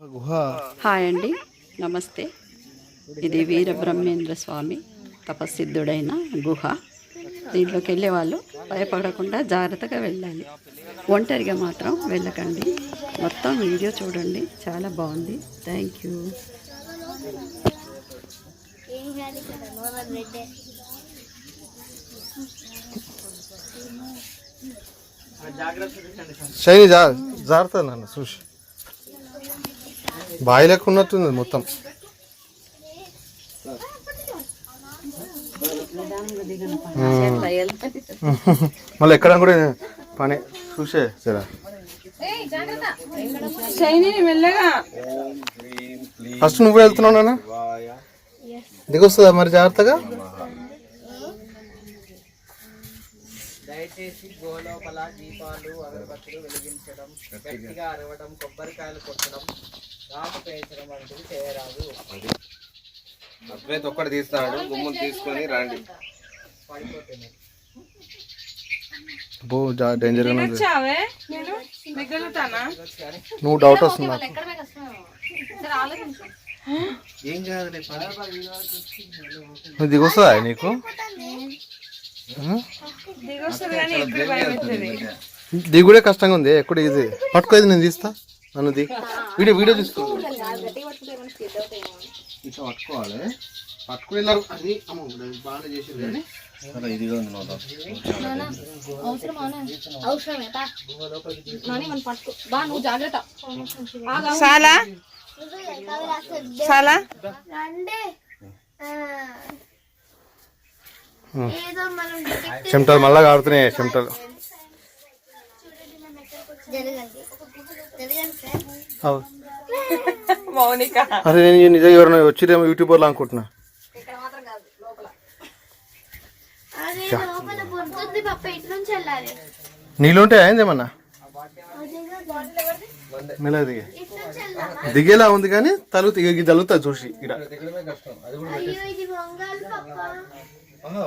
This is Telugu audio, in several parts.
గుహ. హాయ్ అండి. నమస్తే. ఇది వీరబ్రహ్మేంద్ర స్వామి తపసిద్ధుడైన గుహ. దీంట్లోకి వెళ్ళే వాళ్ళు భయపడకుండా జాగ్రత్తగా వెళ్ళాలి. ఒంటరిగా మాత్రం వెళ్ళకండి. మొత్తం వీడియో చూడండి. చాలా బాగుంది. Thank you. ఏం కాదు ఇక్కడ నోరల్ రెడ్డే శైలి జా జారుతుంది నాన్న చూసి బావి లెక్క ఉన్నట్టుంది మొత్తం మళ్ళీ ఎక్కడ కూడా పని. చూసే సరే ఫస్ట్ నువ్వు వెళ్తున్నావు నాన్న? దిగొస్తుందా మరి జాగ్రత్తగా? దయచేసి గోలోపల దీపాలు అగరబత్తులు వెలిగించడం గట్టిగా. అరవడం కొబ్బరికాయలు కొట్టడం రాకు పేర్చడం వంటివి చేయరాదు. అద్వైత్ ఒక్కటి తీస్తాడు గుమ్మం తీసుకొని రండి. బో డేంజర్ ఉంది. నువ్వు డౌట్ వస్తుంది? నాకు ఏం దిగొస్తుందా నీకు? దిగుడే కష్టంగా ఉంది ఎక్కడ ఇది? పట్టుకో ఇది నేను తీస్తా. నన్ను ది వీడియో వీడియో తీసుకో. ఇట్లా పట్టుకోవాలి. అది బాగానే చేసింది కానీ. ఇదిగా చాలా చాలా చెమటలు మళ్ళా కాడుతున్నాయి చెమటలు. అరే నేను నిజంగా ఎవరైనా వచ్చిరేమో యూట్యూబర్లు అనుకుంటున్నా. అదే లోపల. పొద్దుంది పప్ప ఇటు నుంచి వెళ్ళాలి. నీళ్ళు ఉంటే అయిందేమన్నా మెల్ల దిగే. దిగేలా ఉంది కానీ తలుగు ఇది తలుగుతుంది చూసి ఇక్కడ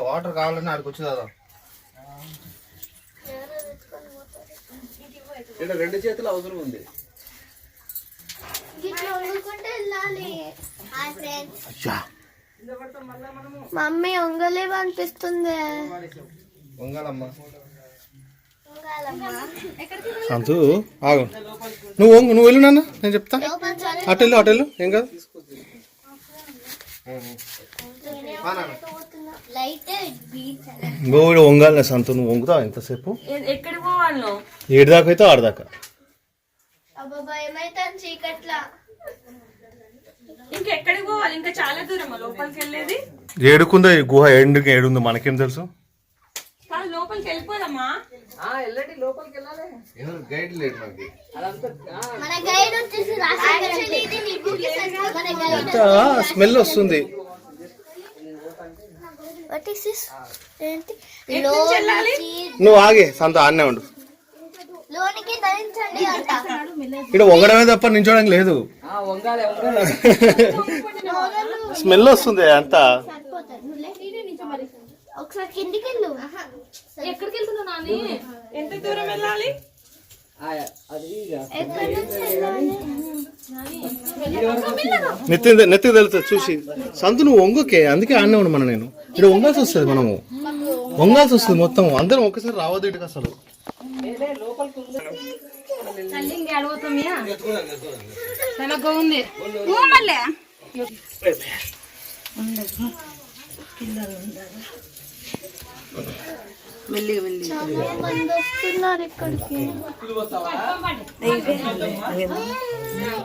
వాటర్ కావాలని ఆడికి వచ్చి కదా ఇక్కడ రెండు చేతులు అవసరం ఉంది. మమ్మీ వంగలేవు అనిపిస్తుంది. వంగాలమ్మ. సంతు ఆగు. నువ్వు వంగు నువ్వు వెళ్ళు నాన్న నేను చెప్తా. లోపల చలి అటు వెళ్ళు అటు వెళ్ళు ఏం కాదు. లైట్ బీచ్ గోవిడ వంగాలి సంతు నువ్వు వంగుతావు ఎంతసేపు ఎక్కడికి పోవాలి? నువ్వు ఏడు దాకా అయితే ఆడదాకా అబ్బాబా ఏమైతుంది చీకట్లా. ఇంకెక్కడికి పోవాలి? ఇంకా చాలా దూరం లోపలికి వెళ్ళేది? ఏడుకుందో ఈ గుహ? ఎండుకి ఏడుందో మనకేం తెలుసు? కాదు లోపలికి వెళ్ళండి వెళ్ళాలి. గైడ్ మనకి మన గైడ్ వచ్చేసి స్మెల్ వస్తుంది. వాట్ ఇస్ దిస్ ఏంటి? లోనికి నువ్వు ఆగే సంత ఆడనే ఉండు. లోనికి ధరించండి అంట. ఇక్కడ వంగడమే తప్ప నించోడానికి లేదు. స్మెల్ వస్తుంది అంతా. సరిపోతాయి. నువ్వు లే. ఒకసారి కిందికి వెళ్ళు. ఎక్కడికి వెళ్తున్నావు నాని? ఎంత దూరం వెళ్ళాలి? ఆ, అది ఇక. ఎక్కడి నుంచి వెళ్ళాలి? నెత్తి నెత్తికి తెలుస్తుంది చూసి. సంతు నువ్వు వంగకే అందుకే ఆడనే ఉండు మన నేను. ఇక్కడ వంగాల్సి వస్తుంది మనము. వంగాల్సి వస్తుంది మొత్తం. అందరం ఒకసారి రావద్దు ఇటుకు అసలు. ఇక్కడికి.